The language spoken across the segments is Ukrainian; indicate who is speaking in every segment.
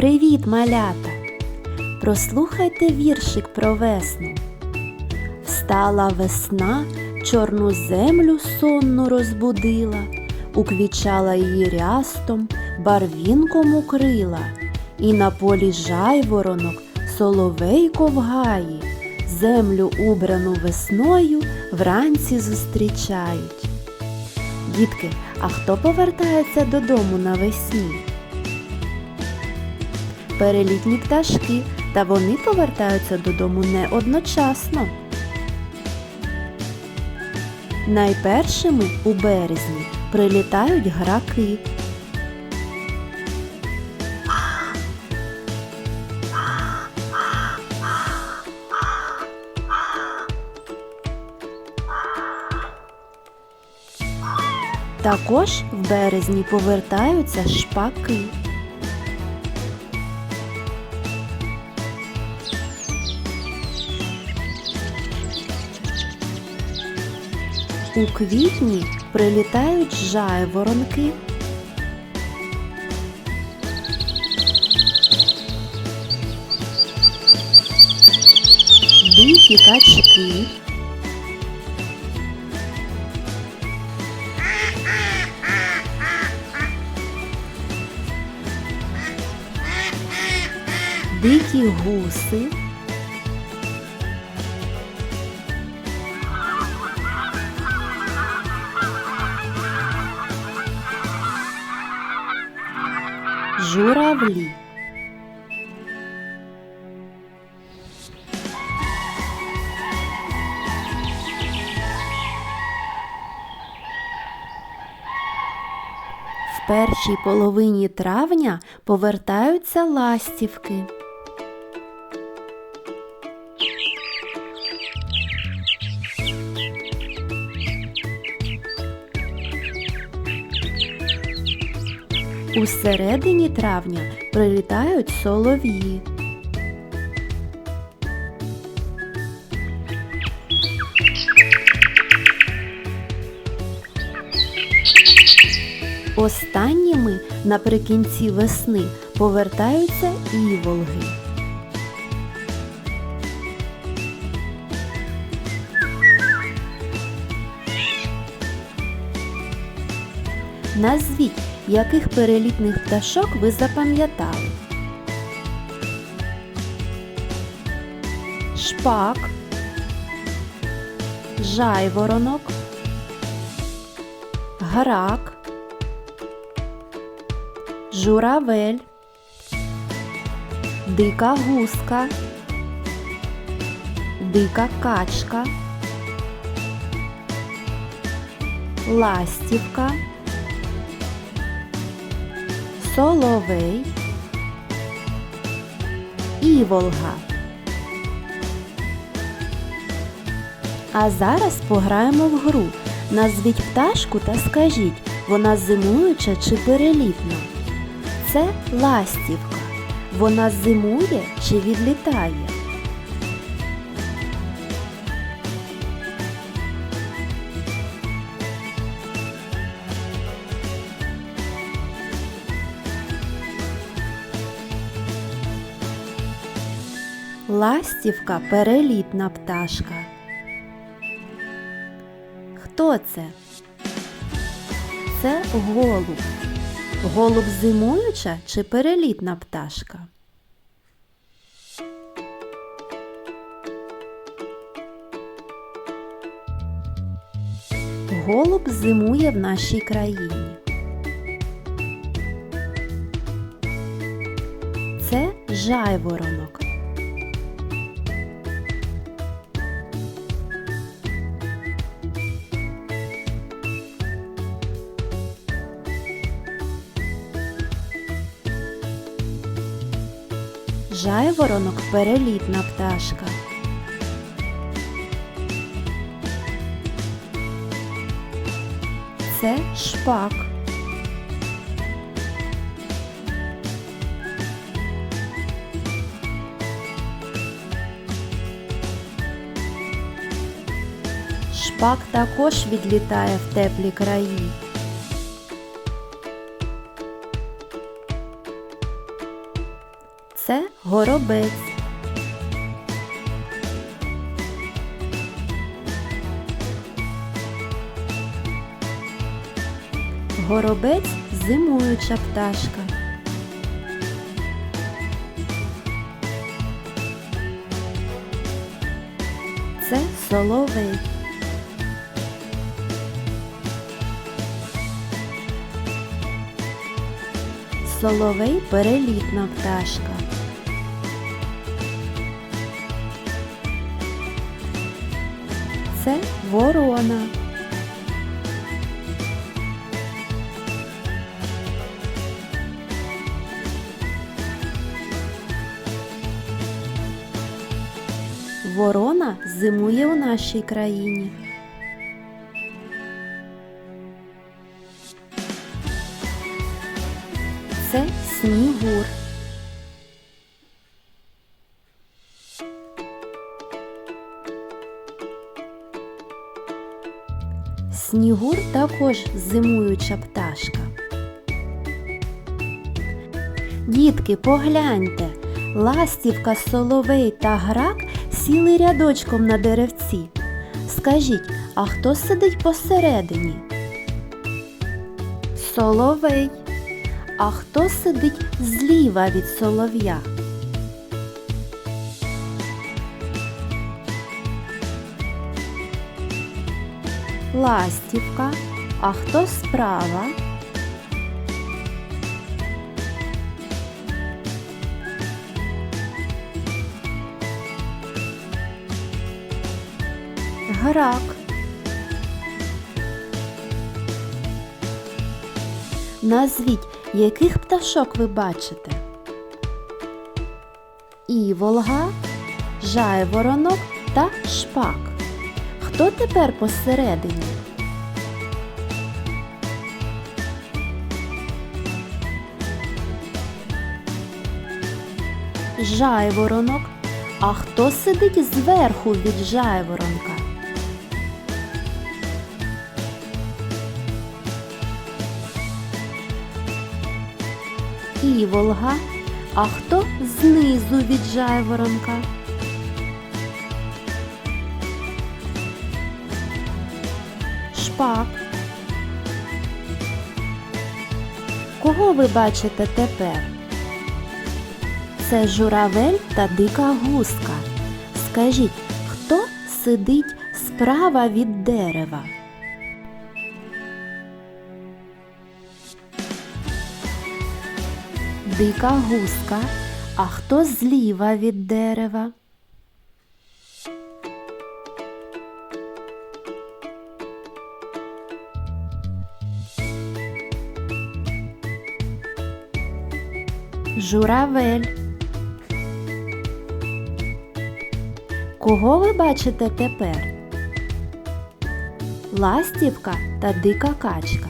Speaker 1: Привіт, малята! Прослухайте віршик про весну. Встала весна, чорну землю сонну розбудила, уквічала її рястом, барвінком укрила, і на полі жайворонок соловейко в гаї, землю убрану весною вранці зустрічають. Дітки, а хто повертається додому навесні? Перелітні пташки, та вони повертаються додому не одночасно. Найпершими у березні прилітають граки. Також в березні повертаються шпаки. У квітні прилітають жайворонки. Дикі качки. Дикі гуси. Журавлі. В першій половині травня повертаються ластівки. У середині травня прилітають солов'ї. Останніми наприкінці весни повертаються іволги. Назвіть, яких перелітних пташок ви запам'ятали? Шпак, жайворонок, грак, журавель, дика гуска, дика качка, ластівка. Соловей Іволга. А зараз пограємо в гру. Назвіть пташку та скажіть, вона зимуюча чи перелітна. Це ластівка. Вона зимує чи відлітає. Ластівка перелітна пташка. Хто це? Це голуб. Голуб зимуюча чи перелітна пташка? Голуб зимує в нашій країні. Це жайворонок. Жайворонок перелітна пташка. Це шпак. Шпак також відлітає в теплі краї. Горобець. Горобець зимуюча пташка. Це соловей. Соловей перелітна пташка. Це ворона. Ворона зимує у нашій країні. Це снігур. Снігур також зимуюча пташка. Дітки, погляньте, ластівка, соловей та грак сіли рядочком на деревці. Скажіть, а хто сидить посередині? Соловей. А хто сидить зліва від солов'я? Ластівка. А хто справа? Грак. Назвіть, яких пташок ви бачите? Іволга, жайворонок та шпак. Хто тепер посередині? Жайворонок. А хто сидить зверху від жайворонка? Іволга. А хто знизу від жайворонка? Шпак. Кого ви бачите тепер? Це журавель та дика гуска. Скажіть, хто сидить справа від дерева? Дика гуска. А хто зліва від дерева? Журавель. Кого ви бачите тепер? Ластівка та дика качка.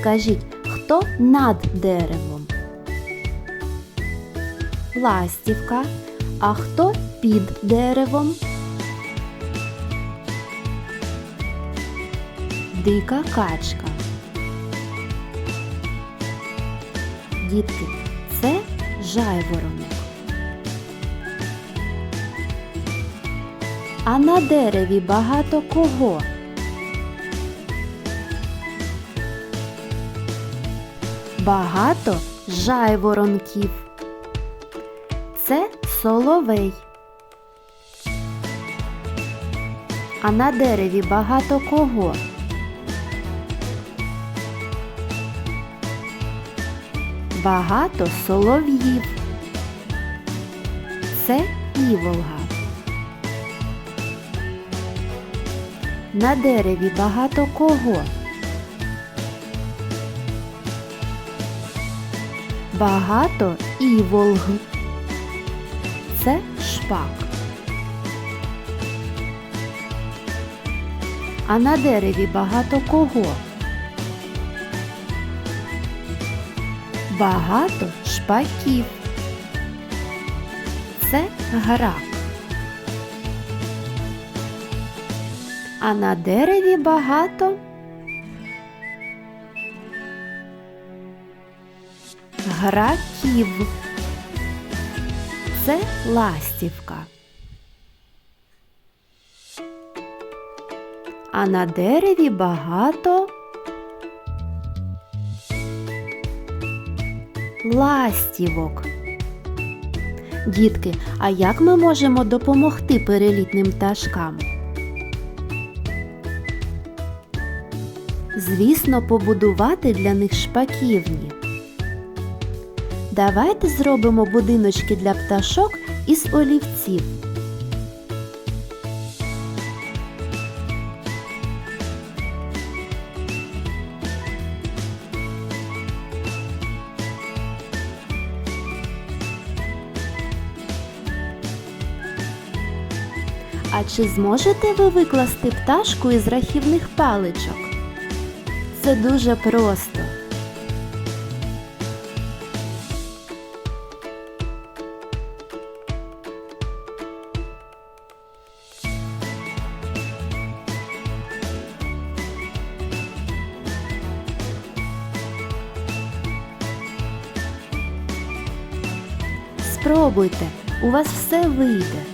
Speaker 1: Скажіть, хто над деревом? Ластівка. А хто під деревом? Дика качка. Дітки, жайворонок. А на дереві багато кого? Багато жайворонків. Це соловей. А на дереві багато кого? Багато солов'їв. Це іволга. На дереві багато кого? Багато іволг. Це шпак. А на дереві багато кого? Багато шпаків. Це грак. А на дереві багато граків. Це ластівка. А на дереві багато ластівок. Дітки, а як ми можемо допомогти перелітним пташкам? Звісно, побудувати для них шпаківні. Давайте зробимо будиночки для пташок із олівців. А чи зможете ви викласти пташку із рахівних паличок? Це дуже просто. Спробуйте, у вас все вийде.